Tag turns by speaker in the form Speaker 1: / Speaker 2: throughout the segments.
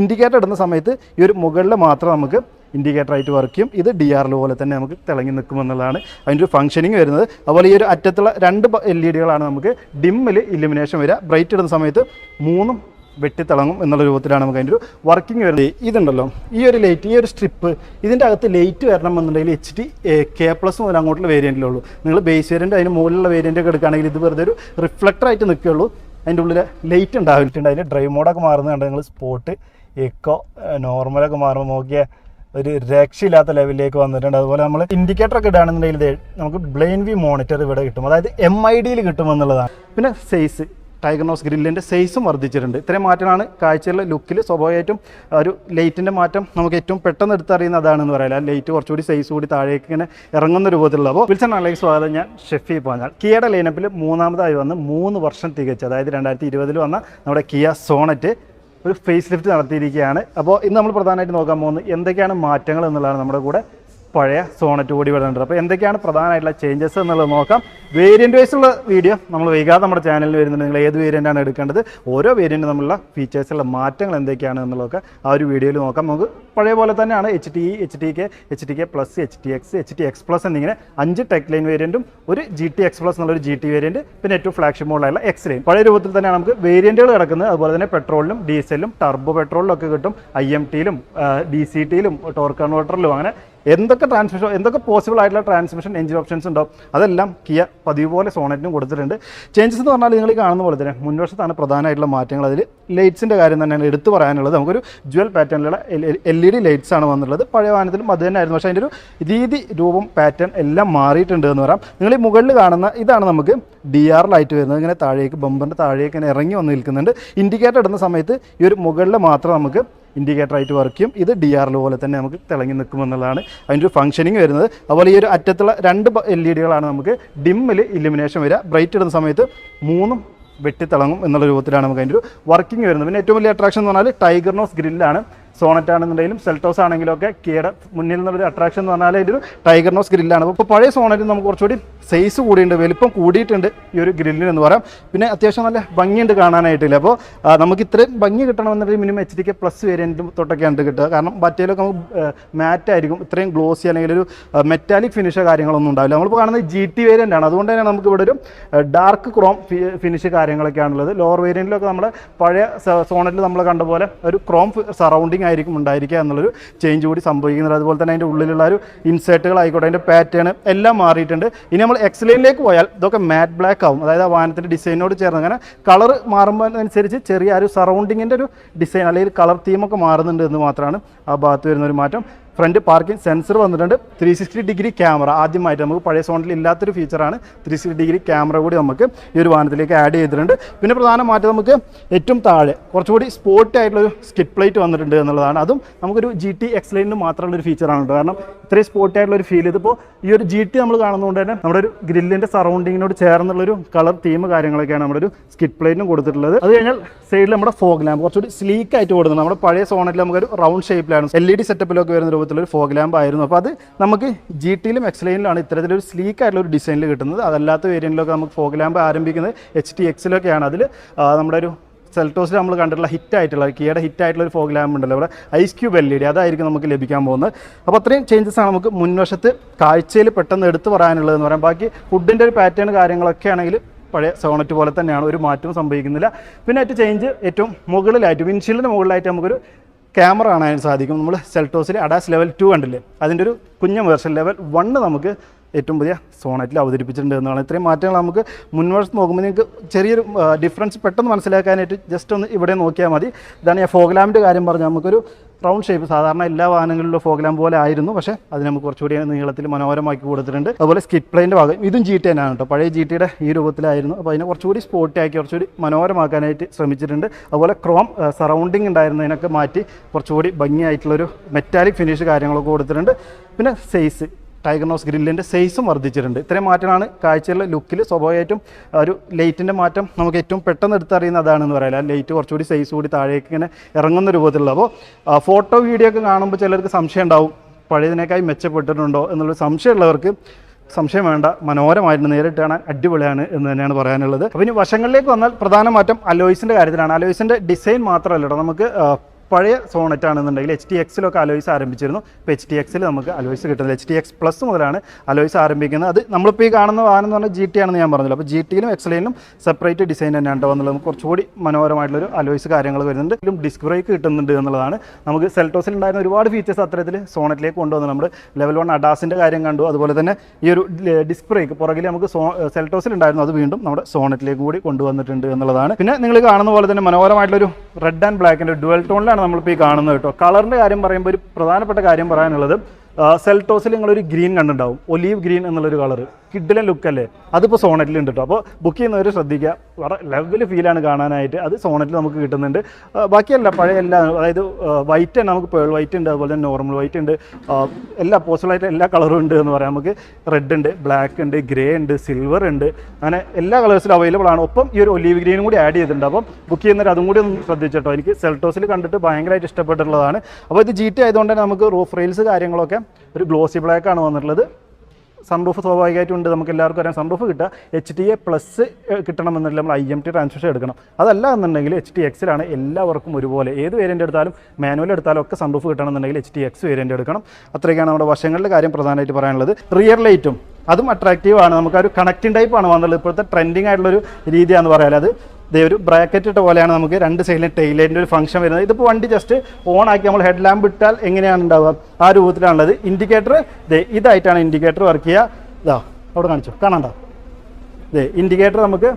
Speaker 1: Indicator ഇടുന്ന സമയത്ത് ഈ ഒരു മുകളിൽ മാത്രം നമുക്ക് ഇൻഡിക്കേറ്ററായിട്ട് വർക്ക് ചെയ്യും. ഇത് ഡി ആറിൽ പോലെ തന്നെ നമുക്ക് തിളങ്ങി നിൽക്കുമെന്നുള്ളതാണ് അതിന്റെ ഒരു ഫംഗ്ഷനിങ് വരുന്നത്. അതുപോലെ ഈ ഒരു അറ്റത്തുള്ള രണ്ട് എൽ ഇ ഡികളാണ് നമുക്ക് ഡിമ്മിൽ ഇലുമിനേഷൻ വരിക. ബ്രൈറ്റ് ഇടുന്ന സമയത്ത് മൂന്നും വെട്ടിത്തിളങ്ങും എന്നുള്ള രൂപത്തിലാണ് നമുക്ക് അതിന്റെ ഒരു വർക്കിംഗ് വരുന്നത്. ഇതുണ്ടല്ലോ. ഈ ഒരു ലൈറ്റ് ഈ ഒരു സ്ട്രിപ്പ് ഇതിന്റെ അകത്ത് ലൈറ്റ് വരണം എന്നുണ്ടെങ്കിൽ എച്ച് ഡി കെ പ്ലസ് മുതൽ അങ്ങോട്ടുള്ള വേരിയന്റിലുള്ളൂ നിങ്ങൾ ബേസ് വേരിയന്റ് അതിന് മുകളിലുള്ള വേരിയന്റ് എടുക്കുകയാണെങ്കിൽ ഇത് വെറുതെ ഒരു റിഫ്ലക്ടറായിട്ട് നിൽക്കുകയുള്ളൂ. അതിന്റെ ഉള്ളിൽ ലൈറ്റ് ഉണ്ടാവിട്ടുണ്ട് അതിന്റെ ഡ്രൈവ് മോഡൊക്കെ മാറുന്നത് കണ്ട് നിങ്ങൾ സ്പോട്ട് എക്കോ നോർമലൊക്കെ മാറുമ്പോൾ നോക്കിയാൽ ഒരു രക്ഷയില്ലാത്ത ലെവലിലേക്ക് വന്നിട്ടുണ്ട്. അതുപോലെ നമ്മൾ ഇൻഡിക്കേറ്റർ ഒക്കെ ഇടുകയാണെന്നുണ്ടെങ്കിൽ ഇത് നമുക്ക് ബ്ലെയിൻ വി മോണിറ്റർ ഇവിടെ കിട്ടും. അതായത് എം ഐ ഡിയിൽ കിട്ടുമെന്നുള്ളതാണ് പിന്നെ സൈസ് ടൈഗർ നോസ് ഗ്രില്ലിന്റെ സൈസും വർദ്ധിച്ചിട്ടുണ്ട്. ഇത്രയും മാറ്റമാണ് കാഴ്ചയിലെ ലുക്കിൽ സ്വാഭാവികമായിട്ടും ഒരു ലൈറ്റിന്റെ മാറ്റം നമുക്ക് ഏറ്റവും പെട്ടെന്ന് എടുത്തറിയുന്ന അതാണെന്ന് പറയാം. ലൈറ്റ് കുറച്ചുകൂടി സൈസ് കൂടി താഴേക്ക് ഇങ്ങനെ ഇറങ്ങുന്ന രൂപത്തിലുള്ള. അപ്പോൾ വിൽസൺ അലേക്ക് സ്വാഗതം. ഞാൻ ഷെഫി പറഞ്ഞാൽ കിയയുടെ ലൈനപ്പിൽ മൂന്നാമതായി വന്ന് മൂന്ന് വർഷം തികച്ച്. അതായത് രണ്ടായിരത്തി ഇരുപതിൽ വന്ന നമ്മുടെ കിയ സോണറ്റ് ഒരു ഫേസ് ലിഫ്റ്റ് നടത്തിയിരിക്കുകയാണ്. അപ്പോൾ ഇന്ന് നമ്മൾ പ്രധാനമായിട്ട് നോക്കാൻ പോകുന്നത് എന്തൊക്കെയാണ് മാറ്റങ്ങൾ എന്നുള്ളതാണ് നമ്മുടെ കൂടെ പഴയ സോണറ്റ് കൂടി വരുന്നുണ്ട്. അപ്പോൾ എന്തൊക്കെയാണ് പ്രധാനമായിട്ടുള്ള ചേഞ്ചസ് എന്നുള്ളത് നോക്കാം. വേരിയന്റ് വൈസുള്ള വീഡിയോ നമ്മൾ വൈകാതെ നമ്മുടെ ചാനലിൽ വരുന്നുണ്ട്. നിങ്ങൾ ഏത് വേരിയന്റാണ് എടുക്കേണ്ടത്? ഓരോ വേരിയന്റ് തമ്മിലുള്ള ഫീച്ചേഴ്സുള്ള മാറ്റങ്ങൾ എന്തൊക്കെയാണ് എന്നുള്ളതൊക്കെ ആ ഒരു വീഡിയോയിൽ നോക്കാം. നമുക്ക് പഴയ പോലെ തന്നെയാണ് H T H T K H T K plus H T X H T X plus എന്നിങ്ങനെ അഞ്ച് ടെക് ലൈൻ വേരിയന്റും ഒരു ജി ടി എക്സ് പ്ലസ് എന്നുള്ളൊരു ജി ടി വേരിയന്റ് പിന്നെ ഏറ്റവും ഫ്ലാഗ്ഷിപ്പ് മോഡലായുള്ള എക്സ് ലൈൻ പഴയ രൂപത്തിൽ തന്നെയാണ് നമുക്ക് വേരിയന്റുകൾ കിടക്കുന്നത്. അതുപോലെ തന്നെ പെട്രോളിലും ഡീസലിലും ടർബോ പെട്രോളിലും ഒക്കെ കിട്ടും. ഐ എം ടിയിലും ഡി സി ടിയിലും ടോർക്ക് കൺവേർട്ടറിലും അങ്ങനെ എന്തൊക്കെ ട്രാൻസ്മിഷൻ എന്തൊക്കെ പോസിബിൾ ആയിട്ടുള്ള ട്രാൻസ്മിഷൻ എഞ്ചിൻ ഓപ്ഷൻസ് ഉണ്ടാവും അതെല്ലാം കിയ പതിവ് പോലെ സോണറ്റിനും കൊടുത്തിട്ടുണ്ട്. ചേഞ്ചസ് എന്ന് പറഞ്ഞാൽ നിങ്ങൾ ഈ കാണുന്ന പോലെ തന്നെ മുൻവശത്താണ് പ്രധാനമായിട്ടുള്ള മാറ്റങ്ങൾ. അതിൽ ലൈറ്റ്സിന്റെ കാര്യം തന്നെയാണ് എടുത്തു പറയാനുള്ളത്. നമുക്കൊരു ജുവൽ പാറ്റേണിലുള്ള എൽ ഇ ഡി ലൈറ്റ്സ് ആണ് വന്നുള്ളത് പഴയ വാഹനത്തിലും അത് തന്നെയായിരുന്നു. പക്ഷേ അതിന്റെ ഒരു രീതി രൂപം പാറ്റേൺ എല്ലാം മാറിയിട്ടുണ്ട് എന്ന് പറയാം. നിങ്ങൾ ഈ മുകളിൽ കാണുന്ന ഇതാണ് നമുക്ക് ഡി ലൈറ്റ് വരുന്നത്. ഇങ്ങനെ താഴേക്ക് ബമ്പറിന്റെ താഴേക്ക് ഇങ്ങനെ ഇറങ്ങി വന്ന് നിൽക്കുന്നുണ്ട്. ഇൻഡിക്കേറ്റർ ഇടുന്ന സമയത്ത് ഈ ഒരു മുകളിൽ മാത്രം നമുക്ക് ഇൻഡിക്കേറ്റർ ആയിട്ട് വർക്ക് ചെയ്യും. ഇത് ഡി ആറിൽ പോലെ തന്നെ നമുക്ക് തിളങ്ങി നിൽക്കുമെന്നുള്ളതാണ് അതിന്റെ ഒരു ഫംഗ്ഷനിങ് വരുന്നത്. അതുപോലെ ഈ ഒരു അറ്റത്തുള്ള രണ്ട് എൽ ഇ ഡികളാണ് നമുക്ക് ഡിമ്മിൽ ഇലുമിനേഷൻ വരിക. ബ്രൈറ്റ് ഇടുന്ന സമയത്ത് മൂന്നും വെട്ടിത്തിളങ്ങും എന്നുള്ള രൂപത്തിലാണ് നമുക്ക് അതിന്റെ ഒരു വർക്കിംഗ് വരുന്നത്. പിന്നെ ഏറ്റവും വലിയ അട്രാക്ഷൻ എന്ന് പറഞ്ഞാൽ ടൈഗർ നോസ് ഗ്രില്ലാണ് സോണറ്റ് ആണെന്നുണ്ടെങ്കിലും സെൽറ്റോസ് ആണെങ്കിലും ഒക്കെ കീട മുന്നിൽ നിന്നുള്ളൊരു അട്രാക്ഷൻ എന്ന് പറഞ്ഞാൽ അതിന്റെ ഒരു ടൈഗർ നോസ് ഗ്രില്ലാണ് അപ്പോൾ പഴയ സോണറ്റിൽ നമുക്ക് കുറച്ചുകൂടി സൈസ് കൂടിയുണ്ട് വലിപ്പം കൂടിയിട്ടുണ്ട് ഈ ഒരു ഗ്രില്ലിന് എന്ന് പറയാം. പിന്നെ അത്യാവശ്യം നല്ല ഭംഗിയുണ്ട് കാണാനായിട്ടില്ല. അപ്പോൾ നമുക്ക് ഇത്രയും ഭംഗി കിട്ടണമെന്നുണ്ടെങ്കിൽ minimum H D K plus വേരിയന്റും തൊട്ടൊക്കെയാണ് കിട്ടുക. കാരണം മറ്റേലൊക്കെ നമുക്ക് മാറ്റ് ആയിരിക്കും. ഇത്രയും ഗ്ലോസി അല്ലെങ്കിൽ ഒരു മെറ്റാലിക് ഫിനിഷോ കാര്യങ്ങളൊന്നും ഉണ്ടാവില്ല. നമ്മളിപ്പോൾ കാണുന്നത് ജി ടി വേരിയന്റ് ആണ്. അതുകൊണ്ട് തന്നെ നമുക്ക് ഇവിടെ ഒരു ഡാർക്ക് ക്രോം ഫിനിഷ് കാര്യങ്ങളൊക്കെയാണുള്ളത് ലോവർ വേരിയന്റിലൊക്കെ നമ്മൾ പഴയ സോണറ്റിൽ നമ്മൾ കണ്ട പോലെ ഒരു ക്രോം സറൗണ്ടിങ് ആയിരിക്കും ഉണ്ടായിരിക്കുക എന്നുള്ളൊരു ചേഞ്ച് കൂടി സംഭവിക്കുന്നുണ്ട്. അതുപോലെ തന്നെ അതിന്റെ ഉള്ളിലുള്ള ഒരു ഇൻസേർട്ടുകൾ ആയിക്കോട്ടെ അതിന്റെ പാറ്റേൺ എല്ലാം മാറിയിട്ടുണ്ട്. ഇനി നമ്മൾ എക്സ്ലൈനിലേക്ക് പോയാൽ ഇതൊക്കെ മാറ്റ് ബ്ലാക്ക് ആവും. അതായത് ആ വാഹനത്തിന്റെ ഡിസൈനോട് ചേർന്ന് അങ്ങനെ കളർ മാറുമ്പോൾ അനുസരിച്ച് ചെറിയ ഒരു സറൗണ്ടിങ്ങിന്റെ ഒരു ഡിസൈൻ അല്ലെങ്കിൽ കളർ തീമൊക്കെ മാറുന്നുണ്ട് എന്ന് മാത്രമാണ് ആ ഭാഗത്ത് വരുന്ന ഒരു മാറ്റം. ഫ്രണ്ട് പാർക്കിംഗ് സെൻസർ വന്നിട്ടുണ്ട്. Three sixty degree camera. ആദ്യമായിട്ട് നമുക്ക് പഴയ സോണിൽ ഇല്ലാത്തൊരു ഫീച്ചറാണ് ത്രീ സിക്സ്റ്റി ഡിഗ്രി ക്യാമറ കൂടി നമുക്ക് ഈ ഒരു വാഹനത്തിലേക്ക് ആഡ് ചെയ്തിട്ടുണ്ട്. പിന്നെ പ്രധാനമായിട്ട് നമുക്ക് ഏറ്റവും താഴെ കുറച്ചുകൂടി സ്പോർട്ടി ആയിട്ടുള്ളൊരു സ്കിറ്റ് പ്ലേറ്റ് വന്നിട്ടുണ്ട് എന്നുള്ളതാണ്. അതും നമുക്കൊരു ജി ടി എക്സ് ലൈനിന് മാത്രമുള്ള ഒരു ഫീച്ചറാണ് കാരണം ഇത്രയും സ്പോർട്ടി ആയിട്ടുള്ള ഒരു ഫീൽ ഇതിപ്പോൾ ഈ ഒരു ജി ടി നമ്മൾ കാണുന്നതുകൊണ്ട് തന്നെ നമ്മുടെ ഒരു ഗ്രില്ലിന്റെ സറൗണ്ടിങ്ങിനോട് ചേർന്നുള്ളൊരു കളർ തീം കാര്യങ്ങളൊക്കെയാണ് നമ്മുടെ ഒരു സ്കിറ്റ് പ്ലേറ്റിനും കൊടുത്തിട്ടുള്ളത്. അത് കഴിഞ്ഞാൽ സൈഡിൽ നമ്മുടെ ഫോഗ് ലാമ്പ് കുറച്ചുകൂടി സ്ലീക്ക് ആയിട്ട് കൊടുക്കുന്നത് നമ്മുടെ പഴയ സോണറ്റിൽ നമുക്കൊരു റൗണ്ട് ഷേപ്പിലാണ് എൽ ഇ ഡി സെറ്റപ്പിലൊക്കെ വരുന്ന രൂപത്തിലൊരു ഫോഗ് ലാമ്പ് ആയിരുന്നു. അപ്പോൾ അത് നമുക്ക് ജി ടിയിലും എക്സ്ലൈനിലാണ് ഇത്തരത്തിലൊരു സ്ലീക്ക് ആയിട്ടുള്ള ഒരു ഡിസൈനിൽ കിട്ടുന്നത്. അതല്ലാത്ത വേരിയന്റിലൊക്കെ നമുക്ക് ഫോഗ് ലാമ്പ് ആരംഭിക്കുന്നത് എച്ച് ടി എക്സിലൊക്കെയാണ് അതിൽ നമ്മുടെ ഒരു സെൽറ്റോസിൽ നമ്മൾ കണ്ടിട്ടുള്ള ഹിറ്റ് ആയിട്ടുള്ള കിയുടെ ഹിറ്റ് ആയിട്ടുള്ള ഒരു ഫോഗ് ലാമ്പ് ഉണ്ടല്ലോ. ഇവിടെ ice cube L E D അതായിരിക്കും നമുക്ക് ലഭിക്കാൻ പോകുന്നത്. അപ്പോൾ അത്രയും ചേഞ്ചസ് ആണ് നമുക്ക് മുൻവശത്ത് കാഴ്ചയിൽ പെട്ടെന്ന് എടുത്തു പറയാനുള്ളതെന്ന് പറയാം. ബാക്കി ഫുഡിന്റെ ഒരു പാറ്റേൺ കാര്യങ്ങളൊക്കെ ആണെങ്കിൽ പഴയ സോണറ്റ് പോലെ തന്നെയാണ്. ഒരു മാറ്റവും സംഭവിക്കുന്നില്ല. പിന്നെ ഏറ്റവും ചേഞ്ച് ഏറ്റവും മുകളിലായിട്ട് വിൻഷീൽഡിന് മുകളിലായിട്ട് നമുക്കൊരു ക്യാമറ കാണാൻ സാധിക്കും. നമ്മൾ സെൽട്ടോസിൽ അഡാസ് ലെവൽ ടു കണ്ടില്ലേ? അതിന്റെ ഒരു കുഞ്ഞ വേർഷൻ ലെവൽ വണ്ണ് നമുക്ക് ഏറ്റവും പുതിയ സോണറ്റിൽ അവതരിപ്പിച്ചിട്ടുണ്ട് എന്നാണ്. ഇത്രയും മാറ്റങ്ങൾ നമുക്ക് മുൻവശത്ത് നോക്കുമ്പോൾ നിങ്ങൾക്ക് ചെറിയൊരു ഡിഫറൻസ് പെട്ടെന്ന് മനസ്സിലാക്കാനായിട്ട് ജസ്റ്റ് ഒന്ന് ഇവിടെ നോക്കിയാൽ മതി. ഇതാണ് ഞാൻ ഫോഗ്ലാമിന്റെ കാര്യം പറഞ്ഞാൽ നമുക്കൊരു റൗണ്ട് ഷേപ്പ് സാധാരണ എല്ലാ വാഹനങ്ങളിലും ഫോഗ് ലാമ്പ് പോലെ ആയിരുന്നു. പക്ഷേ അത് നമുക്ക് കുറച്ചുകൂടി നീളത്തിൽ മനോഹരമാക്കി കൊടുത്തിട്ടുണ്ട്. അതുപോലെ സ്കിറ്റ് പ്ലെയിന്റെ ഭാഗം ഇതും ജി ടി ആണ് കേട്ടോ. പഴയ ജി ടിയുടെ ഈ രൂപത്തിലായിരുന്നു. അപ്പോൾ അതിനെ കുറച്ചുകൂടി സ്പോട്ടി ആക്കി കുറച്ചുകൂടി മനോഹരമാക്കാനായിട്ട് ശ്രമിച്ചിട്ടുണ്ട്. അതുപോലെ ക്രോം സറൗണ്ടിങ് ഉണ്ടായിരുന്നതിനൊക്കെ മാറ്റി കുറച്ചുകൂടി ഭംഗിയായിട്ടുള്ളൊരു മെറ്റാലിക് ഫിനിഷ് കാര്യങ്ങളൊക്കെ കൊടുത്തിട്ടുണ്ട്. പിന്നെ സൈസ് ടൈഗർ നോസ് ഗ്രില്ലിന്റെ സൈസും വർദ്ധിച്ചിട്ടുണ്ട്. ഇത്രയും മാറ്റമാണ് കാഴ്ചയിലെ ലുക്കിൽ സ്വാഭാവികമായിട്ടും ഒരു ലൈറ്റിന്റെ മാറ്റം നമുക്ക് ഏറ്റവും പെട്ടെന്ന് എടുത്തറിയുന്ന അതാണെന്ന് പറയാം ലൈറ്റ് കുറച്ചുകൂടി സൈസ് കൂടി താഴേക്ക് ഇങ്ങനെ ഇറങ്ങുന്ന രൂപത്തിലുള്ള. അപ്പോൾ ഫോട്ടോ വീഡിയോ ഒക്കെ കാണുമ്പോൾ ചിലർക്ക് സംശയം ഉണ്ടാവും. പഴയതിനേക്കായി മെച്ചപ്പെട്ടിട്ടുണ്ടോ എന്നുള്ളൊരു സംശയമുള്ളവർക്ക് സംശയം വേണ്ട. മനോഹരമായിരുന്നു നേരിട്ട് കാണാൻ അടിപൊളിയാണ് എന്ന് തന്നെയാണ് പറയാനുള്ളത്. അപ്പോൾ ഇനി വശങ്ങളിലേക്ക് വന്നാൽ പ്രധാന മാറ്റം അലോയ്സിന്റെ കാര്യത്തിലാണ്. അലോയ്സിന്റെ ഡിസൈൻ മാത്രമല്ല കേട്ടോ. നമുക്ക് പഴയ സോണറ്റ് ആണെന്നുണ്ടെങ്കിൽ എച്ച് ടി എക്സിലൊക്കെ അലോയ്സ് ആരംഭിച്ചിരുന്നു. ഇപ്പോൾ എച്ച് ടി എക്സിൽ നമുക്ക് അലോയ്സ് കിട്ടുന്നത് എച്ച് ടി എക്സ് പ്ലസ് മുതലാണ് അലോയ്സ് ആരംഭിക്കുന്നത്. അത് നമ്മളിപ്പോൾ ഈ കാണുന്ന വാഹനം എന്ന് പറഞ്ഞാൽ ജി ടി ആണെന്ന് ഞാൻ പറഞ്ഞല്ലോ. അപ്പോൾ ജി ടിയിലും എക്സലൈനും സെപ്പറേറ്റ് ഡിസൈൻ തന്നെയാണ് വന്നുള്ളത് നമുക്ക് കുറച്ചുകൂടി മനോഹരമായിട്ടുള്ളൊരു അലോയ്സ് കാര്യങ്ങൾ വരുന്നുണ്ട്. ഇതിലും ഡിസ്ക് ബ്രേക്ക് കിട്ടുന്നുണ്ട് എന്നുള്ളതാണ്. നമുക്ക് സെൽറ്റോസിൽ ഉണ്ടായിരുന്ന ഒരുപാട് ഫീച്ചേഴ്സ് അത്തരത്തിൽ സോണറ്റിലേക്ക് കൊണ്ടുവന്നു നമ്മൾ ലെവൽ വൺ അഡാസിന്റെ കാര്യം കണ്ടു. അതുപോലെ തന്നെ ഈ ഒരു ഡിസ്ക് ബ്രേക്ക് പുറകിൽ നമുക്ക് സോ സെൽറ്റോസിൽ ഉണ്ടായിരുന്നു. അത് വീണ്ടും നമ്മുടെ സോണറ്റിലേക്ക് കൂടി കൊണ്ടുവന്നിട്ടുണ്ട് എന്നുള്ളതാണ്. പിന്നെ നിങ്ങൾ കാണുന്ന പോലെ തന്നെ മനോഹരമായിട്ടുള്ളൊരു റെഡ് ആൻഡ് ബ്ലാക്കിന്റെ ഡുവൽ ടോണിലാണ് നമ്മളിപ്പോൾ ഈ കാണുന്നത് കേട്ടോ. കളറിന്റെ കാര്യം പറയുമ്പോൾ ഒരു പ്രധാനപ്പെട്ട കാര്യം പറയാനുള്ളത് സെൽറ്റോസിൽ നിങ്ങളൊരു ഗ്രീൻ കണ്ടുണ്ടാവും ഒലീവ് ഗ്രീൻ എന്നുള്ളൊരു കളർ കിഡിലെ ലുക്ക് അല്ലേ? അതിപ്പോൾ സോണറ്റിൽ ഉണ്ട് കേട്ടോ അപ്പോൾ ബുക്ക് ചെയ്യുന്നവർ ശ്രദ്ധിക്കുക വളരെ ലെവൽ ഫീലാണ് കാണാനായിട്ട്. അത് സോണറ്റിൽ നമുക്ക് കിട്ടുന്നുണ്ട്. ബാക്കിയല്ല പഴയ എല്ലാ അതായത് വൈറ്റ് തന്നെ നമുക്ക് പേൾ വൈറ്റ് ഉണ്ട് അതുപോലെ തന്നെ നോർമൽ വൈറ്റ് ഉണ്ട് എല്ലാ പോസിബിളായിട്ട് എല്ലാ കളറും ഉണ്ട് എന്ന് പറയാം. നമുക്ക് റെഡ് ഉണ്ട് ബ്ലാക്ക് ഉണ്ട് ഗ്രേ ഉണ്ട് സിൽവർ ഉണ്ട് അങ്ങനെ എല്ലാ കളേഴ്സിലും അവൈലബിൾ ആണ്. ഒപ്പം ഈ ഒരു ഒലീവ് ഗ്രീനും കൂടി ആഡ് ചെയ്തിട്ടുണ്ട്. അപ്പം ബുക്ക് ചെയ്യുന്നവർ അതും കൂടി ഒന്ന് ശ്രദ്ധിച്ചിട്ടോ. എനിക്ക് സെൽട്ടോസിൽ കണ്ടിട്ട് ഭയങ്കരമായിട്ട് ഇഷ്ടപ്പെട്ടിട്ടുള്ളതാണ്. അപ്പോൾ ഇത് ജി ടി ആയതുകൊണ്ട് തന്നെ നമുക്ക് റൂഫ് റെയിൽസ് കാര്യങ്ങളൊക്കെ ഒരു ഗ്ലോസി ബ്ലാക്ക് ആണ് വന്നിട്ടുള്ളത്. സൺറൂഫ് സ്വാഭാവികമായിട്ടും ഉണ്ട് നമുക്ക് എല്ലാവർക്കും അറിയാം സൺറൂഫ് കിട്ടുക. എച്ച് ടി എ പ്ലസ് കിട്ടണമെന്നുണ്ടെങ്കിൽ നമ്മൾ ഐ എം ടി ട്രാൻസ്മിഷൻ എടുക്കണം. അതല്ല എന്നുണ്ടെങ്കിൽ എച്ച് ടി എക്സിലാണ് എല്ലാവർക്കും ഒരുപോലെ. ഏത് വേരിയന്റ് എടുത്താലും മാനുവൽ എടുത്താലും ഒക്കെ സൺറൂഫ് കിട്ടണമെന്നുണ്ടെങ്കിൽ എച്ച് ടി എക്സ് വേരിയന്റ് എടുക്കണം. അത്രയൊക്കെയാണ് നമ്മുടെ വശങ്ങളുടെ കാര്യം പ്രധാനമായിട്ട് പറയാനുള്ളത്. റിയർ ലൈറ്റും അതും അട്രാക്റ്റീവ് ആണ്. നമുക്ക് ഒരു കണക്റ്റിംഗ് ടൈപ്പ് ആണ് വന്നുള്ളത് ഇപ്പോഴത്തെ ട്രെൻഡിങ് ആയിട്ടുള്ളൊരു രീതിയാണെന്ന് പറയാൻ അത് ദേ ഒരു ബ്രാക്കറ്റ് ഇട്ട പോലെയാണ് നമുക്ക് രണ്ട് സൈഡിലും ടെയിൽ ഒരു ഫംഗ്ഷൻ വരുന്നത്. ഇതിപ്പോൾ വണ്ടി ജസ്റ്റ് ഓൺ ആക്കി നമ്മൾ ഹെഡ് ലാമ്പ് ഇട്ടാൽ എങ്ങനെയാണ് ഉണ്ടാവുക? ആ രൂപത്തിലാണുള്ളത്. ഇൻഡിക്കേറ്റർ ഇതേ ഇതായിട്ടാണ് ഇൻഡിക്കേറ്റർ വർക്ക് ചെയ്യുക. ഇതാ അവിടെ കാണിച്ചു. കാണണ്ട ഇതേ ഇൻഡിക്കേറ്റർ നമുക്ക്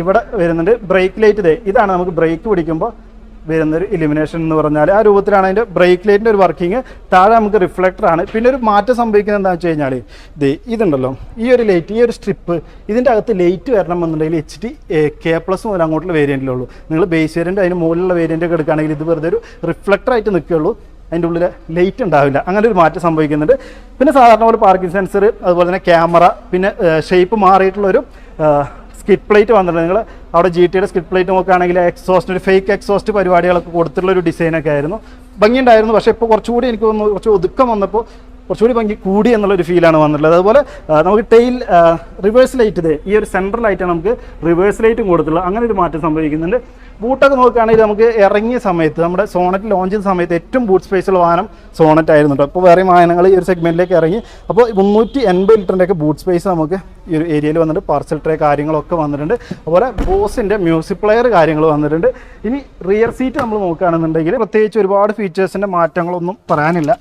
Speaker 1: ഇവിടെ വരുന്നുണ്ട്. ബ്രേക്ക് ലൈറ്റ് ഇതേ ഇതാണ് നമുക്ക് ബ്രേക്ക് പിടിക്കുമ്പോൾ വരുന്നൊരു ഇലിമിനേഷൻ എന്ന് പറഞ്ഞാൽ ആ രൂപത്തിലാണ് അതിന്റെ ബ്രേക്ക് ലൈറ്റിന്റെ ഒരു വർക്കിംഗ് താഴെ നമുക്ക് റിഫ്ലക്ടറാണ് പിന്നെ ഒരു മാറ്റം സംഭവിക്കുന്നത് എന്താണെന്ന് വെച്ച് കഴിഞ്ഞാൽ ദേ ഇതുണ്ടല്ലോ ഈ ഒരു ലൈറ്റ് ഈ ഒരു സ്ട്രിപ്പ് ഇതിന്റെ അകത്ത് ലൈറ്റ് വരണം എന്നുണ്ടെങ്കിൽ എച്ച് ഡി കെ പ്ലസ് മുതൽ അങ്ങോട്ടുള്ള വേരിയന്റിലുള്ളൂ നിങ്ങൾ ബേസ് വേരിയന്റ് അതിന് മുകളിലുള്ള വേരിയന്റ് എടുക്കുകയാണെങ്കിൽ ഇത് വെറുതെ ഒരു റിഫ്ലക്ടറായിട്ട് നിൽക്കുകയുള്ളൂ. അതിന്റെ ഉള്ളിൽ ലൈറ്റ് ഉണ്ടാവില്ല. അങ്ങനെ ഒരു മാറ്റം സംഭവിക്കുന്നുണ്ട്. പിന്നെ സാധാരണ പോലെ പാർക്കിംഗ് സെൻസർ അതുപോലെ തന്നെ ക്യാമറ പിന്നെ ഷേപ്പ് മാറിയിട്ടുള്ളൊരു സ്കിറ്റ് പ്ലേറ്റ് വന്നിട്ടുണ്ട്. നിങ്ങൾ അവിടെ ജി ടിയുടെ സ്കിറ്റ് പ്ലേറ്റ് നോക്കുകയാണെങ്കിൽ എക്സോസ്റ്റ് ഒരു ഫേക്ക് എക്സോസ്റ്റ് പരിപാടികളൊക്കെ കൊടുത്തിട്ടുള്ള ഒരു ഡിസൈനൊക്കെ ആയിരുന്നു. ഭംഗിയുണ്ടായിരുന്നു. പക്ഷേ ഇപ്പോൾ കുറച്ചുകൂടി എനിക്ക് തോന്നുന്നു കുറച്ച് ഒതുക്കം വന്നപ്പോൾ കുറച്ചുകൂടി ഭംഗി കൂടി എന്നുള്ളൊരു ഫീലാണ് വന്നിട്ടുള്ളത്. അതുപോലെ നമുക്ക് ടെയിൽ റിവേഴ്സ് ലൈറ്റ് ഇത് ഈ ഒരു സെൻട്രൽ ലൈറ്റാണ് നമുക്ക് റിവേഴ്സ് ലൈറ്റും കൊടുത്തിട്ടുള്ളത്. അങ്ങനെ ഒരു മാറ്റം സംഭവിക്കുന്നുണ്ട്. ബൂട്ടൊക്കെ നോക്കുകയാണെങ്കിൽ നമുക്ക് ഇറങ്ങിയ സമയത്ത് നമ്മുടെ സോണറ്റ് ലോഞ്ച് ചെയ്ത സമയത്ത് ഏറ്റവും ബൂട്ട് സ്പേസുള്ള വാഹനം സോണറ്റ് ആയിരുന്നു കേട്ടോ അപ്പോൾ വേറെ വാഹനങ്ങൾ ഈ ഒരു സെഗ്മെന്റിലേക്ക് ഇറങ്ങി. അപ്പോൾ മുന്നൂറ്റി എൺപത് ലിറ്ററിന്റെയൊക്കെ ബൂട്ട് സ്പേസ് നമുക്ക് ഈ ഒരു ഏരിയയിൽ വന്നിട്ട് പാർസൽ ട്രേ കാര്യങ്ങളൊക്കെ വന്നിട്ടുണ്ട്. അതുപോലെ ബോസിന്റെ മ്യൂസിക് പ്ലെയർ കാര്യങ്ങൾ വന്നിട്ടുണ്ട്. ഇനി റിയർ സീറ്റ് നമ്മൾ നോക്കുകയാണെന്നുണ്ടെങ്കിൽ പ്രത്യേകിച്ച് ഒരുപാട് ഫീച്ചേഴ്സിന്റെ മാറ്റങ്ങളൊന്നും പറയാനില്ല.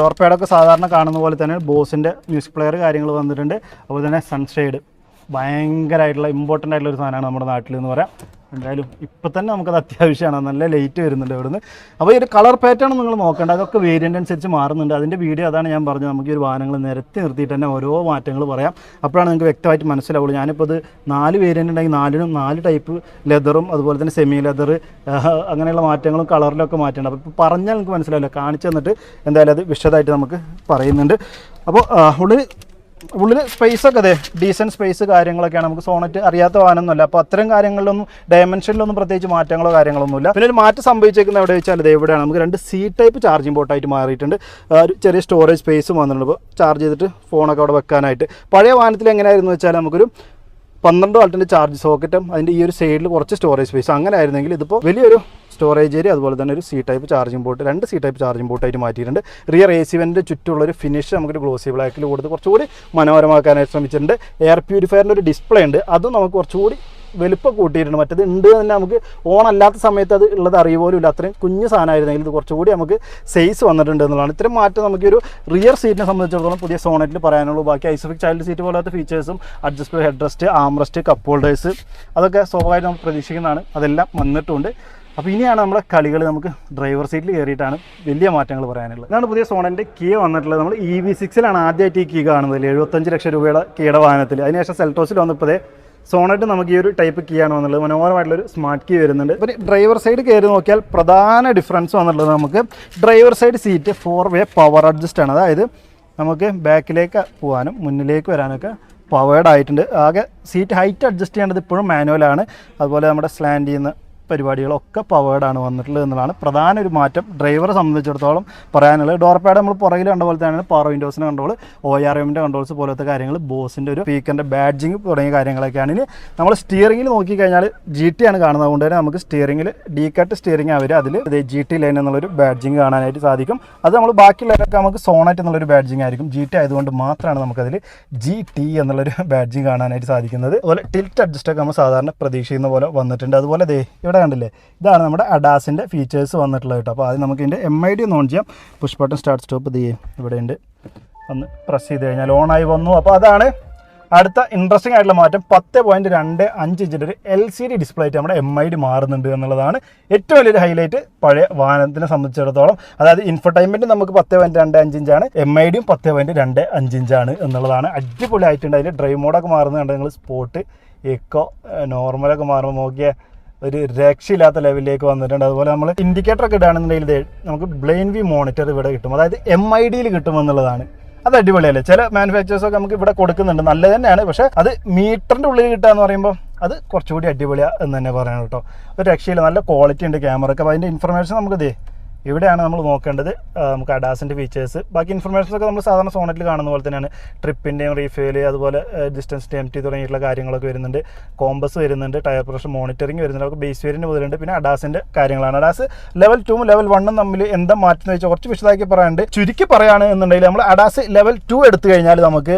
Speaker 1: ഡോർ പാഡൊക്കെ സാധാരണ കാണുന്ന പോലെ തന്നെ ബോസിന്റെ മ്യൂസിക് പ്ലെയർ കാര്യങ്ങൾ വന്നിട്ടുണ്ട്. അതുപോലെ തന്നെ സൺഷെയ്ഡ് ഭയങ്കരമായിട്ടുള്ള ഇമ്പോർട്ടന്റ് ആയിട്ടുള്ള ഒരു സാധനമാണ് നമ്മുടെ നാട്ടിൽ എന്ന് പറയാം. എന്തായാലും ഇപ്പം തന്നെ നമുക്കത് അത്യാവശ്യമാണ്. നല്ല ലൈറ്റ് വരുന്നുണ്ട് ഇവിടുന്ന്. അപ്പോൾ ഈ ഒരു കളർ പാറ്റേൺ നിങ്ങൾ നോക്കേണ്ട. അതൊക്കെ വേരിയന്റ് അനുസരിച്ച് മാറുന്നുണ്ട്. അതിന്റെ വീഡിയോ അതാണ് ഞാൻ പറഞ്ഞത്. നമുക്ക് ഈ ഒരു വാഹനങ്ങൾ നിരത്തി നിർത്തിയിട്ട് തന്നെ ഓരോ മാറ്റങ്ങൾ പറയാം. അപ്പോഴാണ് നിങ്ങൾക്ക് വ്യക്തമായിട്ട് മനസ്സിലാവുള്ളൂ. ഞാനിപ്പോൾ അത് നാല് വേരിയന്റ് ഉണ്ടെങ്കിൽ നാലിനും നാല് ടൈപ്പ് ലെതറും അതുപോലെ തന്നെ സെമി ലെതർ അങ്ങനെയുള്ള മാറ്റങ്ങളും കളറിലൊക്കെ മാറ്റേണ്ട. അപ്പോൾ ഇപ്പോൾ പറഞ്ഞാൽ നിങ്ങൾക്ക് മനസ്സിലാവില്ല. കാണിച്ചു തന്നിട്ട് എന്തായാലും അത് വിശദമായിട്ട് നമുക്ക് പറയുന്നുണ്ട്. അപ്പോൾ ഉള്ളിൽ ഉള്ളിൽ സ്പേസ് ഒക്കെ അതെ ഡീസന്റ് സ്പേസ് കാര്യങ്ങളൊക്കെയാണ്. നമുക്ക് സോണറ്റ് അറിയാത്ത വാഹനമൊന്നുമല്ല. അപ്പോൾ അത്തരം കാര്യങ്ങളിലൊന്നും ഡയമെൻഷനിലൊന്നും പ്രത്യേകിച്ച് മാറ്റങ്ങളോ കാര്യങ്ങളൊന്നുമില്ല. പിന്നെ ഒരു മാറ്റം സംഭവിച്ചേക്കുന്നത് എവിടെ വെച്ചാൽ ഇത് എവിടെയാണ് നമുക്ക് രണ്ട് സി ടൈപ്പ് ചാർജിംഗ് ബോട്ടായിട്ട് മാറിയിട്ടുണ്ട്. ഒരു ചെറിയ സ്റ്റോറേജ് സ്പേസും വന്നിട്ടുണ്ട്. ചാർജ് ചെയ്തിട്ട് ഫോണൊക്കെ അവിടെ വെക്കാനായിട്ട്. പഴയ വാഹനത്തിൽ എങ്ങനെയായിരുന്നു വെച്ചാൽ നമുക്കൊരു പന്ത്രണ്ട് വാൾട്ടിന്റെ ചാർജ് സോക്കറ്റും അതിന്റെ ഈ ഒരു സൈഡിൽ കുറച്ച് സ്റ്റോറേജ് സ്പേസ് അങ്ങനെ ആയിരുന്നെങ്കിൽ ഇതിപ്പോൾ വലിയൊരു സ്റ്റോറേജ് ഏരിയ അതുപോലെ തന്നെ ഒരു സി ടൈപ്പ് ചാർജിംഗ് പോർട്ട് രണ്ട് സി ടൈപ്പ് ചാർജിംഗ് ബോട്ടായിട്ട് മാറ്റിയിട്ടുണ്ട്. റിയർ എ സി വെന്റെ ചുറ്റുള്ള ഒരു ഫിനിഷ് നമുക്കൊരു ഗ്ലോസി ബ്ലാക്കിൽ കൊടുത്ത് കുറച്ചുകൂടി മനോഹരമാക്കാനായിട്ട് ശ്രമിച്ചിട്ടുണ്ട്. എയർ പ്യൂരിഫയറിന്റെ ഒരു ഡിസ്പ്ലേ ഉണ്ട്. അതും നമുക്ക് കുറച്ചുകൂടി വലുപ്പം കൂട്ടിയിട്ടുണ്ട്. മറ്റേത് ഉണ്ട് തന്നെ നമുക്ക് ഓൺ അല്ലാത്ത സമയത്ത് അത് ഉള്ളത് അറിയ പോലും ഇല്ല. അത്രയും കുഞ്ഞു സാധനമായിരുന്നെങ്കിൽ ഇത് കുറച്ചുകൂടി നമുക്ക് സൈസ് വന്നിട്ടുണ്ട് എന്നുള്ളതാണ്. ഇത്രയും മാറ്റം നമുക്ക് ഒരു റിയർ സീറ്റിനെ സംബന്ധിച്ചിടത്തോളം പുതിയ സോണറ്റിൽ പറയാനുള്ളൂ. ബാക്കി ഐസഫിക് ചൈൽഡ് സീറ്റ് പോലത്തെ ഫീച്ചേഴ്സും adjustable head rest arm rest cup holders അതൊക്കെ സ്വാഭാവികം നമുക്ക് പ്രതീക്ഷിക്കുന്നതാണ്. അതെല്ലാം വന്നിട്ടുണ്ട്. അപ്പോൾ ഇനിയാണ് നമ്മുടെ കളികൾ നമുക്ക് ഡ്രൈവർ സീറ്റിൽ കയറിയിട്ടാണ് വലിയ മാറ്റങ്ങൾ പറയാനുള്ളത്. ഇതാണ് പുതിയ സോണന്റെ കീ വന്നിട്ടുള്ളത്. നമ്മൾ ഇ വി സിക്സിലാണ് ആദ്യമായിട്ട് ഈ കീ കാണുന്നത്. എഴുപത്തഞ്ച് ലക്ഷം രൂപയുടെ കീയുടെ വാഹനത്തിൽ അതിനുശേഷം സെൽട്ടോസിൽ വന്നപ്പോഴേ സോണറ്റ് നമുക്ക് ഈ ഒരു ടൈപ്പ് കീ ആണ് വന്നുള്ളത് മനോഹരമായിട്ടുള്ളൊരു സ്മാർട്ട് കീ വരുന്നുണ്ട്. പിന്നെ ഡ്രൈവർ സൈഡ് കയറി നോക്കിയാൽ പ്രധാന ഡിഫറൻസ് വന്നുള്ളത് നമുക്ക് driver side seat four way power adjust ആണ്. അതായത് നമുക്ക് ബാക്കിലേക്ക് പോകാനും മുന്നിലേക്ക് വരാനൊക്കെ പവേർഡ് ആയിട്ടുണ്ട്. ആകെ സീറ്റ് ഹൈറ്റ് അഡ്ജസ്റ്റ് ചെയ്യേണ്ടത് ഇപ്പോഴും മാനുവലാണ് അതുപോലെ നമ്മുടെ സ്ലാൻഡ് ചെയ്യുന്ന പരിപാടികളൊക്കെ പവേർഡാണ് വന്നിട്ടുള്ളത് എന്നുള്ളതാണ് പ്രധാന ഒരു മാറ്റം. ഡ്രൈവറെ സംബന്ധിച്ചിടത്തോളം പറയാനുള്ളത് ഡോർ പാഡ് നമ്മൾ പുറകിൽ കണ്ട പോലെ തന്നെയാണ് പവർ വിൻഡോസിന്റെ കൺട്രോൾ ഒ ആർ എമ്മിന്റെ കൺട്രോൾസ് പോലത്തെ കാര്യങ്ങൾ ബോസിന്റെ ഒരു സ്പീക്കറിന്റെ ബാഡ്ജിങ് തുടങ്ങിയ കാര്യങ്ങളൊക്കെയാണ്. ഇനി നമ്മൾ സ്റ്റിയറിംഗിൽ നോക്കിക്കഴിഞ്ഞാൽ ജി ടി ആണ് കാണുന്നത്. കൊണ്ട് തന്നെ നമുക്ക് സ്റ്റിയറിംഗിൽ ഡി കട്ട് സ്റ്റിയറിംഗ് അവർ അതിൽ ജി ടി ലൈൻ എന്നുള്ളൊരു ബാഡ്ജിങ് കാണാനായിട്ട് സാധിക്കും. അത് നമ്മൾ ബാക്കിയുള്ളവരൊക്കെ നമുക്ക് സോണറ്റ് എന്നുള്ളൊരു ബാഡ്ജിങ് ആയിരിക്കും. ജി ടി ആയതുകൊണ്ട് മാത്രമാണ് നമുക്കതിൽ ജി ടി എന്നുള്ളൊരു ബാഡ്ജിങ് കാണാനായിട്ട് സാധിക്കുന്നത്. അതുപോലെ ടിൽറ്റ് അഡ്ജസ്റ്റ് ഒക്കെ നമ്മൾ സാധാരണ പ്രതീക്ഷിക്കുന്ന പോലെ വന്നിട്ടുണ്ട്. അതുപോലെ ദേ കണ്ടില്ലേ? ഇതാണ് നമ്മുടെ അഡാസിന്റെ ഫീച്ചേഴ്സ് വന്നിട്ടുള്ളത് കേട്ടോ. അപ്പോൾ ആദ്യം നമുക്ക് ഇതിന്റെ എം ഐ ഡി ഒന്ന് ഓൺ ചെയ്യാം. പുഷ് ബട്ടൺ സ്റ്റാർട്ട് സ്റ്റോപ്പ് ഇത് ചെയ്യും ഇവിടെ ഉണ്ട്. ഒന്ന് പ്രസ് ചെയ്ത് കഴിഞ്ഞാൽ ഓണായി വന്നു. അപ്പോൾ അതാണ് അടുത്ത ഇൻട്രസ്റ്റിംഗ് ആയിട്ടുള്ള മാറ്റം. പത്ത് പോയിന്റ് രണ്ട് അഞ്ച് ഇഞ്ചിന്റെ ഒരു എൽ സി ഡി ഡിസ്പ്ലേ ആയിട്ട് നമ്മുടെ എം ഐ ഡി മാറുന്നുണ്ട് എന്നുള്ളതാണ് ഏറ്റവും വലിയൊരു ഹൈലൈറ്റ് പഴയ വാഹനത്തിനെ സംബന്ധിച്ചിടത്തോളം. അതായത് ഇൻഫർടൈൻമെന്റ് നമുക്ക് പത്ത് പോയിന്റ് രണ്ട് അഞ്ച് ഇഞ്ചാണ് എം ഐ ഡിയും പത്ത് പോയിന്റ് രണ്ട് അഞ്ച് ഇഞ്ചാണ് എന്നുള്ളതാണ് അടിപൊളിയായിട്ടുണ്ട്. അതിന്റെ ഡ്രൈവ് മോഡൊക്കെ മാറുന്നത് കണ്ട്? നിങ്ങൾ സ്പോട്ട് എക്കോ നോർമലൊക്കെ മാറുമ്പോൾ നോക്കിയ ഒരു രക്ഷയില്ലാത്ത ലെവലിലേക്ക് വന്നിട്ടുണ്ട്. അതുപോലെ നമ്മൾ ഇൻഡിക്കേറ്റർ ഒക്കെ ഇടുകയാണെന്നുണ്ടെങ്കിൽ നമുക്ക് ബ്ലെയിൻ വി മോണിറ്റർ ഇവിടെ കിട്ടും. അതായത് എം ഐ ഡിയിൽ കിട്ടുമെന്നുള്ളതാണ് അത് അടിപൊളിയല്ലേ? ചില മാനുഫാക്ചേഴ്സ് ഒക്കെ നമുക്ക് ഇവിടെ കൊടുക്കുന്നുണ്ട്. നല്ല തന്നെയാണ്. പക്ഷേ അത് മീറ്ററിന്റെ ഉള്ളിൽ കിട്ടുക എന്ന് പറയുമ്പോൾ അത് കുറച്ചുകൂടി അടിപൊളിയാണ് എന്ന് തന്നെ പറയണം കേട്ടോ. ഒരു രക്ഷയില്ല. നല്ല ക്വാളിറ്റി ഉണ്ട് ക്യാമറ ഒക്കെ. അപ്പോൾ അതിന്റെ ഇൻഫർമേഷൻ നമുക്ക് ദേ ഇവിടെയാണ് നമ്മൾ നോക്കേണ്ടത്. നമുക്ക് അഡാസിന്റെ ഫീച്ചേഴ്സ് ബാക്കി ഇൻഫർമേഷൻസ് ഒക്കെ നമ്മൾ സാധാരണ സോണറ്റിൽ കാണുന്ന പോലെ തന്നെയാണ്. ട്രിപ്പിന്റെയും റീഫെയിൽ അതുപോലെ ഡിസ്റ്റൻസ് ടി എം ടി തുടങ്ങിയിട്ടുള്ള കാര്യങ്ങളൊക്കെ വരുന്നുണ്ട്. കോമ്പസ് വരുന്നുണ്ട് ടയർ പ്രഷർ മോണിറ്ററിംഗ് വരുന്നുണ്ട്. അവർക്ക് ബേസ് വേരിന്റെ മുതലുണ്ട്. പിന്നെ അഡാസിന്റെ കാര്യങ്ങളാണ്. അഡാസ് ലെവൽ ടു ലെവൽ വണ്ണും തമ്മിൽ എന്താ മാറ്റം എന്ന് കുറച്ച് വിശദമാക്കി പറയാണ്ട് ചുരുക്കി പറയുകയാണ് എന്നുണ്ടെങ്കിൽ നമ്മൾ അഡാസ് ലെവൽ ടു എടുത്തു കഴിഞ്ഞാൽ നമുക്ക്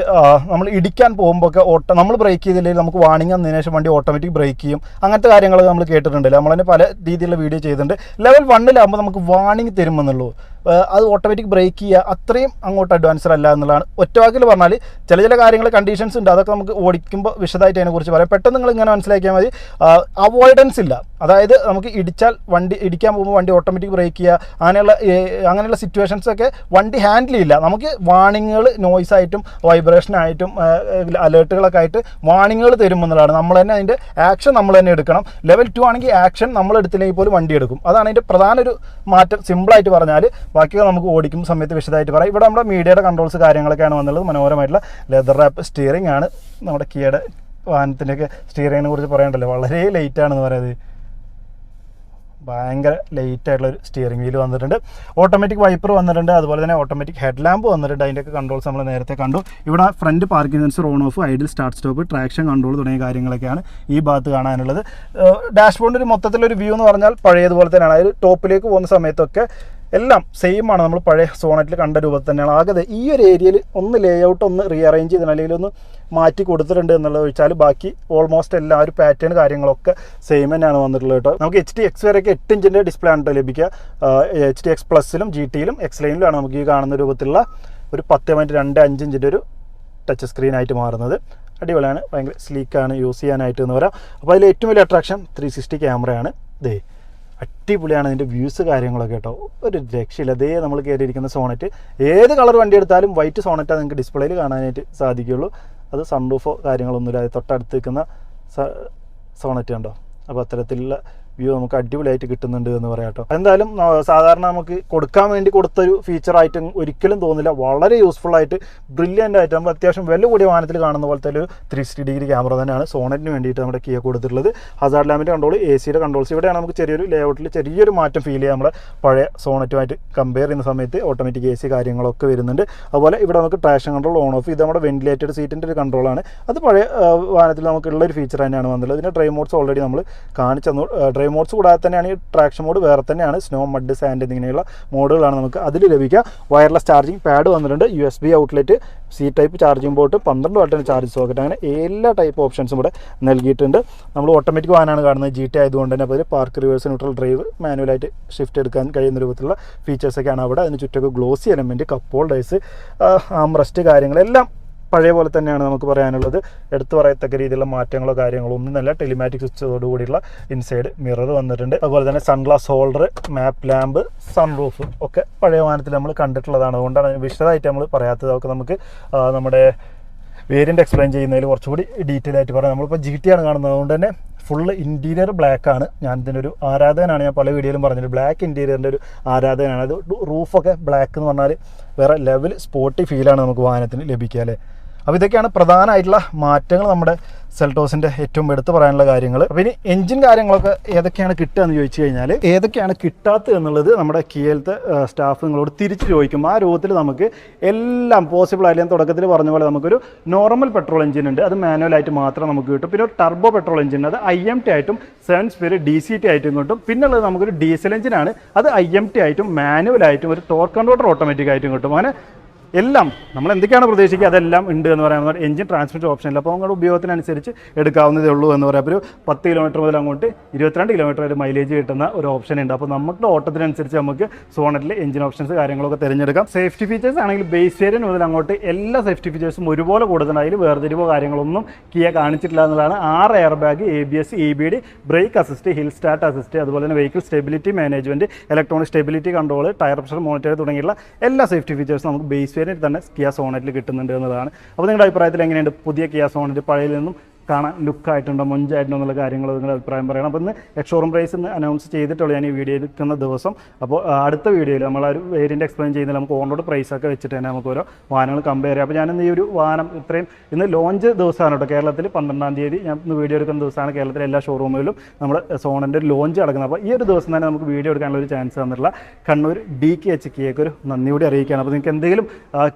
Speaker 1: നമ്മൾ ഇടിക്കാൻ പോകുമ്പോൾ ഒക്കെ ഓട്ടോ നമ്മൾ ബ്രേക്ക് ചെയ്തില്ലെങ്കിൽ നമുക്ക് വാണിംഗ് വന്നതിന് ശേഷം വണ്ടി ഓട്ടോമാറ്റിക് ബ്രേക്ക് ചെയ്യും. അങ്ങനത്തെ കാര്യങ്ങളൊക്കെ നമ്മൾ കേട്ടിട്ടുണ്ട്. നമ്മൾ തന്നെ പല രീതിയിലുള്ള വീഡിയോ ചെയ്തിട്ടുണ്ട്. ലെവൽ വണ്ണിലാകുമ്പോൾ നമുക്ക് വാണിംഗ് തരുമെന്നുള്ളൂ. ആ, അത് ഓട്ടോമാറ്റിക് ബ്രേക്ക് ചെയ്യുക. അത്രയും അങ്ങോട്ട് അഡ്വാൻസ്ഡ് അല്ല എന്നുള്ളതാണ്. ഒറ്റവാക്കിൽ പറഞ്ഞാൽ ചില ചില കാര്യങ്ങൾ കണ്ടീഷൻസ് ഉണ്ട്. അതൊക്കെ നമുക്ക് ഓടിക്കുമ്പോൾ വിശദമായിട്ട് അതിനെക്കുറിച്ച് പറയാം. പെട്ടെന്ന് നിങ്ങൾ ഇങ്ങനെ മനസ്സിലാക്കിയാൽ മതി. അവോയ്ഡൻസ് ഇല്ല. അതായത് നമുക്ക് ഇടിച്ചാൽ വണ്ടി ഇടിക്കാൻ പോകുമ്പോൾ വണ്ടി ഓട്ടോമാറ്റിക് ബ്രേക്ക് ചെയ്യുക. അങ്ങനെയുള്ള അങ്ങനെയുള്ള സിറ്റുവേഷൻസ് ഒക്കെ വണ്ടി ഹാൻഡിൽ ചെയ്യില്ല. നമുക്ക് വാണിങ്ങുകൾ നോയ്സ് ആയിട്ടും വൈബ്രേഷൻ ആയിട്ടും അലേർട്ടുകളൊക്കെ ആയിട്ട് വാണിങ്ങുകൾ തരുമെന്നുള്ളതാണ് നമ്മൾ തന്നെ അതിന്റെ ആക്ഷൻ നമ്മൾ തന്നെ എടുക്കണം. ലെവൽ ടു ആണെങ്കിൽ ആക്ഷൻ നമ്മൾ എടുത്തില്ലെങ്കിൽ പോലും വണ്ടി എടുക്കും. അതാണ് അതിന്റെ പ്രധാന ഒരു മാറ്റം സിമ്പിളായിട്ട് പറഞ്ഞാൽ ബാക്കിയൊക്കെ നമുക്ക് ഓടിക്കും സമയത്ത് വിശദമായിട്ട് പറയാം. ഇവിടെ നമ്മുടെ മീഡിയയുടെ കൺട്രോൾസ് കാര്യങ്ങളൊക്കെയാണ് വന്നുള്ളത് മനോഹരമായിട്ടുള്ള ലെതർ റാപ്പ് സ്റ്റിയറിംഗ് ആണ്. നമ്മുടെ കിയയുടെ വാഹനത്തിന്റെയൊക്കെ സ്റ്റിയറിങ്ങിനെ കുറിച്ച് പറയണ്ടല്ലോ വളരെ ലേറ്റാണെന്ന് പറയുന്നത്. ഭയങ്കര ലേറ്റ് ആയിട്ടുള്ള ഒരു സ്റ്റിയറിംഗ് വീൽ വന്നിട്ടുണ്ട്. ഓട്ടോമാറ്റിക് വൈപ്പർ വന്നിട്ടുണ്ട്. അതുപോലെ തന്നെ ഓട്ടോമാറ്റിക് ഹെഡ് ലാമ്പ് വന്നിട്ടുണ്ട്. അതിന്റെയൊക്കെ കൺട്രോൾസ് നമ്മൾ നേരത്തെ കണ്ടു. ഇവിടെ front parking sensor on off idle start stop traction control തുടങ്ങിയ കാര്യങ്ങളൊക്കെയാണ് ഈ ഭാഗത്ത് കാണാനുള്ളത്. ഡാഷ്ബോർഡിന്റെ ഒരു മൊത്തത്തിലൊരു വ്യൂ എന്ന് പറഞ്ഞാൽ പഴയതുപോലെ തന്നെയാണ്. അതായത് ടോപ്പിലേക്ക് പോകുന്ന സമയത്തൊക്കെ എല്ലാം സെയിം ആണ്. നമ്മൾ പഴയ സോണറ്റിൽ കണ്ട രൂപത്തിൽ തന്നെയാണ്. ആകെ ഈ ഒരു ഏരിയയിൽ ഒന്ന് ലേ ഔട്ട് ഒന്ന് റീഅറേഞ്ച് ചെയ്തിട്ടുണ്ട് അല്ലെങ്കിൽ ഒന്ന് മാറ്റി കൊടുത്തിട്ടുണ്ട് എന്നുള്ളത് ചോദിച്ചാൽ ബാക്കി ഓൾമോസ്റ്റ് എല്ലാ ഒരു പാറ്റേൺ കാര്യങ്ങളൊക്കെ സെയിം തന്നെയാണ് വന്നിട്ടുള്ളത് കേട്ടോ. നമുക്ക് എച്ച് ഡി എക്സ് വരെയൊക്കെ എട്ട് ഇഞ്ചിന്റെ ഡിസ്പ്ലേ ആണ് ലഭിക്കുക. എച്ച് ഡി എക്സ് പ്ലസിലും ജി ടിയിലും എക്സ് ലൈനിലുമാണ് നമുക്ക് ഈ കാണുന്ന രൂപത്തിലുള്ള ഒരു പത്ത് പോയിന്റ് രണ്ട് അഞ്ച് ഇഞ്ചിന്റെ ഒരു ടച്ച് സ്ക്രീനായിട്ട് മാറുന്നത്. അടിപൊളിയാണ്. ഭയങ്കര സ്ലീക്കാണ് യൂസ് ചെയ്യാനായിട്ട് എന്ന് പറയാം. അപ്പോൾ അതിൽ ഏറ്റവും വലിയ അട്രാക്ഷൻ ത്രീ സിക്സ്റ്റി ക്യാമറയാണ് ദേ അടിപൊളിയാണ് ഇതിന്റെ വ്യൂസ് കാര്യങ്ങളൊക്കെ കേട്ടോ. ഒരു രക്ഷയില്ല. അതേ നമ്മൾ കയറിയിരിക്കുന്ന സോണറ്റ് ഏത് കളർ വണ്ടി എടുത്താലും വൈറ്റ് സോണറ്റാണ് നിങ്ങൾക്ക് ഡിസ്പ്ലേയിൽ കാണാനായിട്ട് സാധിക്കുകയുള്ളൂ. അത് സൺറൂഫോ കാര്യങ്ങളൊന്നുമില്ല തൊട്ടടുത്ത് നിൽക്കുന്ന സോണറ്റ് ഉണ്ടോ അപ്പോൾ അത്തരത്തിലുള്ള വ്യൂ നമുക്ക് അടിപൊളിയായിട്ട് കിട്ടുന്നുണ്ട് എന്ന് പറയാം കേട്ടോ. എന്തായാലും സാധാരണ നമുക്ക് കൊടുക്കാൻ വേണ്ടി കൊടുത്തൊരു ഫീച്ചറായിട്ട് ഒരിക്കലും തോന്നില്ല വളരെ യൂസ്ഫുൾ ആയിട്ട് ബ്രില്യന്റ് ആയിട്ട് നമ്മൾ അത്യാവശ്യം വില കൂടിയ വാഹനത്തിൽ കാണുന്ന പോലത്തെ ഒരു ത്രീ സിക്സ്റ്റി ഡിഗ്രി ക്യാമറ തന്നെയാണ് സോണറ്റിന് വേണ്ടിയിട്ട് നമ്മുടെ കിയ കൊടുത്തിട്ടുള്ളത്. ഹസാർഡ് ലാമ്പിന്റെ കൺട്രോൾ എ സിയുടെ കൺട്രോൾസ് ഇവിടെയാണ് നമുക്ക് ചെറിയൊരു ലേഔട്ടിൽ ചെറിയൊരു മാറ്റം ഫീൽ ചെയ്യാം നമ്മുടെ പഴയ സോണറ്റുമായിട്ട് കമ്പയർ ചെയ്യുന്ന സമയത്ത് ഓട്ടോമാറ്റിക് എ സി കാര്യങ്ങളൊക്കെ വരുന്നുണ്ട്. അതുപോലെ ഇവിടെ നമുക്ക് ട്രാക്ഷൻ കൺട്രോൾ ഓൺ ഓഫ് ഇത് നമ്മുടെ വെന്റിലേറ്റഡ് സീറ്റിന്റെ ഒരു കൺട്രോളാണ് അത് പഴയ വാഹനത്തിൽ നമുക്കുള്ള ഒരു ഫീച്ചർ തന്നെയാണ് വന്നുള്ളത് ഇതിന്റെ ഡ്രൈവ് മോഡ്സ് ഓൾറെഡി നമ്മൾ കാണിച്ചു തന്നു. ഡ്രൈവ് മോഡ്സ് കൂടാതെ തന്നെയാണ് ഈ ട്രാക്ഷൻ മോഡ് വേറെ തന്നെയാണ്. സ്നോ മഡ് സാൻഡ് എന്നിങ്ങനെയുള്ള മോഡുകളാണ് നമുക്ക് അതിൽ ലഭിക്കുക. വയർലെസ് ചാർജിങ് പാഡ് വന്നിട്ടുണ്ട്. U S B outlet C type charging port പന്ത്രണ്ട് വാട്ടിന് ചാർജ് സോക്കറ്റ് അങ്ങനെ എല്ലാ ടൈപ്പ് ഓപ്ഷൻസും ഇവിടെ നൽകിയിട്ടുണ്ട്. നമ്മൾ ഓട്ടോമാറ്റിക് വാഹനമാണ് കാണുന്നത്. ജി ടി ആയതുകൊണ്ട് തന്നെ അപ്പോൾ പാർക്ക് റിവേഴ്സ് ന്യൂട്രൽ ഡ്രൈവ് മാനുവലായിട്ട് ഷിഫ്റ്റ് എടുക്കാൻ കഴിയുന്ന രൂപത്തിലുള്ള ഫീച്ചേഴ്സൊക്കെയാണ് അവിടെ. അതിന് ചുറ്റൊക്കെ glossy element cup holders armrest കാര്യങ്ങളെല്ലാം പഴയ പോലെ തന്നെയാണ് നമുക്ക് പറയാനുള്ളത്. എടുത്തു പറയത്തക്ക രീതിയിലുള്ള മാറ്റങ്ങളോ കാര്യങ്ങളോ ഒന്നുമല്ല. ടെലിമാറ്റിക് സ്വിച്ചോട് കൂടിയുള്ള ഇൻസൈഡ് മിറർ വന്നിട്ടുണ്ട്. അതുപോലെ തന്നെ sunglass holder map lamp sunroof ഒക്കെ പഴയ വാഹനത്തിൽ നമ്മൾ കണ്ടിട്ടുള്ളതാണ്. അതുകൊണ്ടാണ് വിശദമായിട്ട് നമ്മൾ പറയാത്തത്. അതൊക്കെ നമുക്ക് നമ്മുടെ വേരിയന്റ് എക്സ്പ്ലെയിൻ ചെയ്യുന്നതിൽ കുറച്ചുകൂടി ഡീറ്റെയിൽ ആയിട്ട് പറയാം. നമ്മളിപ്പോൾ ജി ടി ആണ് കാണുന്നത്. അതുകൊണ്ട് തന്നെ ഫുള്ള് ഇന്റീരിയർ ബ്ലാക്ക് ആണ്. ഞാൻ ഇതിന്റെ ഒരു ആരാധകനാണ്. ഞാൻ പല വീഡിയോയിലും പറഞ്ഞത് ബ്ലാക്ക് ഇന്റീരിയറിന്റെ ഒരു ആരാധകനാണ്. അത് റൂഫൊക്കെ ബ്ലാക്ക് എന്ന് പറഞ്ഞാൽ വേറെ ലെവൽ സ്പോട്ടി ഫീലാണ് നമുക്ക് വാഹനത്തിന് ലഭിക്കുക അല്ലേ? അപ്പോൾ ഇതൊക്കെയാണ് പ്രധാനമായിട്ടുള്ള മാറ്റങ്ങൾ നമ്മുടെ സെൽട്ടോസിന്റെ ഏറ്റവും എടുത്തു പറയാനുള്ള കാര്യങ്ങൾ. അപ്പോൾ ഇനി എഞ്ചിൻ കാര്യങ്ങളൊക്കെ ഏതൊക്കെയാണ് കിട്ടുക എന്ന് ചോദിച്ചു കഴിഞ്ഞാൽ ഏതൊക്കെയാണ് കിട്ടാത്തത് എന്നുള്ളത് നമ്മുടെ കിയലത്തെ സ്റ്റാഫ് നിങ്ങളോട് തിരിച്ച് ചോദിക്കും. ആ രൂപത്തിൽ നമുക്ക് എല്ലാം പോസിബിൾ ആയാലും തുടക്കത്തിൽ പറഞ്ഞ പോലെ നമുക്കൊരു നോർമൽ പെട്രോൾ എഞ്ചിൻ ഉണ്ട്. അത് മാനുവലായിട്ട് മാത്രം നമുക്ക് കിട്ടും. പിന്നെ ഒരു ടർബോ പെട്രോൾ എഞ്ചിൻ അത് ഐ എം ടി ആയിട്ടും seven speed D C T ആയിട്ടും കിട്ടും. പിന്നുള്ളത് നമുക്കൊരു ഡീസൽ എഞ്ചിനാണ് അത് ഐ എം ടി ആയിട്ടും മാനുവലായിട്ടും ഒരു ടോർ കൺവേർട്ടർ ഓട്ടോമാറ്റിക് ആയിട്ടും കിട്ടും. അങ്ങനെ എല്ലാം നമ്മൾ എന്തൊക്കെയാണ് പ്രതീക്ഷിക്കുക? അതെല്ലാം ഉണ്ട് എന്ന് പറയുന്നത് എഞ്ചിൻ ഓപ്ഷൻ ഇല്ല. അപ്പോൾ നിങ്ങളുടെ ഉപയോഗത്തിനനുസരിച്ച് എടുക്കാവുന്നതേ ഉള്ളൂ എന്ന് പറയാം. ഒരു പത്ത് കിലോമീറ്റർ മുതൽ അങ്ങോട്ട് ഇരുപത്തിരണ്ട് കിലോമീറ്റർ വരെ മൈലേജ് കിട്ടുന്ന ഒരു ഓപ്ഷൻ ഉണ്ട്. അപ്പോൾ നമ്മുടെ ഓട്ടത്തിനനുസരിച്ച് നമുക്ക് സോണറ്റിൽ എഞ്ചിൻ ഓപ്ഷൻസ് കാര്യങ്ങളൊക്കെ തിരഞ്ഞെടുക്കാം. സേഫ്റ്റി ഫീച്ചേഴ്സ് ആണെങ്കിൽ ബേസ് വേരിയൻ മുതൽ അങ്ങോട്ട് എല്ലാ സേഫ്റ്റി ഫീച്ചേഴ്സും ഒരുപോലെ അതിൽ വേർതിരിവോ കാര്യങ്ങളൊന്നും കിയ കാണിച്ചിട്ടില്ല എന്നുള്ളതാണ്. ആറ് air bag A B S E B D brake assist hill start assist അതുപോലെ തന്നെ vehicle stability management electronic stability control tyre pressure monitor തുടങ്ങിയുള്ള എല്ലാ സേഫ്റ്റി ഫീച്ചേഴ്സും നമുക്ക് ബേസ് വേരിയന്റ് തന്നെ കിയ സോണറ്റിൽ കിട്ടുന്നുണ്ട് എന്നതാണ്. അപ്പോൾ നിങ്ങളുടെ അഭിപ്രായത്തിൽ എങ്ങനെയുണ്ട്? പുതിയ കിയ സോണറ്റ് പഴയതിൽ നിന്നും കാണാൻ ലുക്കായിട്ടുണ്ടോ മൊഞ്ചായിട്ടുണ്ടോ എന്നുള്ള കാര്യങ്ങൾ നിങ്ങളുടെ അഭിപ്രായം പറയണം. അപ്പോൾ ഇന്ന് എക്സോറും പ്രൈസ് ഇന്ന് അനൗൺസ് ചെയ്തിട്ടുള്ളൂ ഞാൻ ഈ വീഡിയോ എടുക്കുന്ന ദിവസം. അപ്പോൾ അടുത്ത വീഡിയോയിൽ നമ്മൾ ആ ഒരു വേരിയന്റ് എക്സ്പ്ലെയിൻ ചെയ്യുന്നതിൽ നമുക്ക് ഓൺറോഡ് പ്രൈസ് ഒക്കെ വെച്ചിട്ട് തന്നെ നമുക്ക് ഓരോ വാഹനങ്ങൾ കമ്പയർ ചെയ്യാം. അപ്പോൾ ഞാനിന്ന് ഈ ഒരു വാഹനം ഇത്രയും ഇന്ന് ലോഞ്ച് ദിവസമാണ് കേട്ടോ. കേരളത്തിൽ പന്ത്രണ്ടാം തീയതി ഞാൻ ഇന്ന് വീഡിയോ എടുക്കുന്ന ദിവസമാണ് കേരളത്തിലെ എല്ലാ ഷോറൂമുകളിലും നമ്മൾ സോണിന്റെ ഒരു ലോഞ്ച് നടക്കുന്നത്. അപ്പോൾ ഈ ഒരു ദിവസം തന്നെ നമുക്ക് വീഡിയോ എടുക്കാനുള്ള ഒരു ചാൻസ് തന്നിട്ടുള്ള കണ്ണൂർ ഡി കെ എച്ച് കിയൊക്കെ ഒരു നന്ദി കൂടി അറിയിക്കുകയാണ്. അപ്പോൾ നിങ്ങൾക്ക് എന്തെങ്കിലും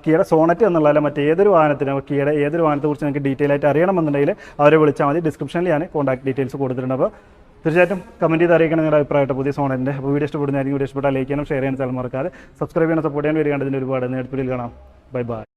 Speaker 1: കീയുടെ സോണറ്റ് എന്നുള്ള അല്ല മറ്റേതൊരു വാഹനത്തിനും കിയുടെ ഏതൊരു വാഹനത്തെക്കുറിച്ച് നിങ്ങൾക്ക് ഡീറ്റെയിൽ ആയിട്ട് അറിയണമെന്നുണ്ടെങ്കിൽ അവരെ വിളിച്ചാൽ മതി. ഡിസ്ക്രിപ്ഷനിൽ ഞാൻ കോൺടാക്ട് ഡീറ്റെയിൽസ് കൊടുത്തിട്ടുണ്ട് അപ്പോൾ തീർച്ചയായിട്ടും കമന്റ് ചെയ്ത് അറിയിക്കണം നിങ്ങളുടെ അഭിപ്രായമായിട്ട് പുതിയ സോണിന്റെ അപ്പോൾ വീഡിയോ ഇഷ്ടപ്പെടുന്നതായിരിക്കും. വീഡിയോ ഇഷ്ടപ്പെട്ടാൽ ലൈക്ക് ചെയ്യാനും ഷെയർ ചെയ്യാനും സ്ഥലം മറക്കാതെ സബ്സ്ക്രൈബ് ചെയ്യാനും സപ്പോർട്ട് ചെയ്യാൻ വരികയാണ്. ഇതിന്റെ ഒരുപാട് നേരത്തിൽ കാണാം. Bye bye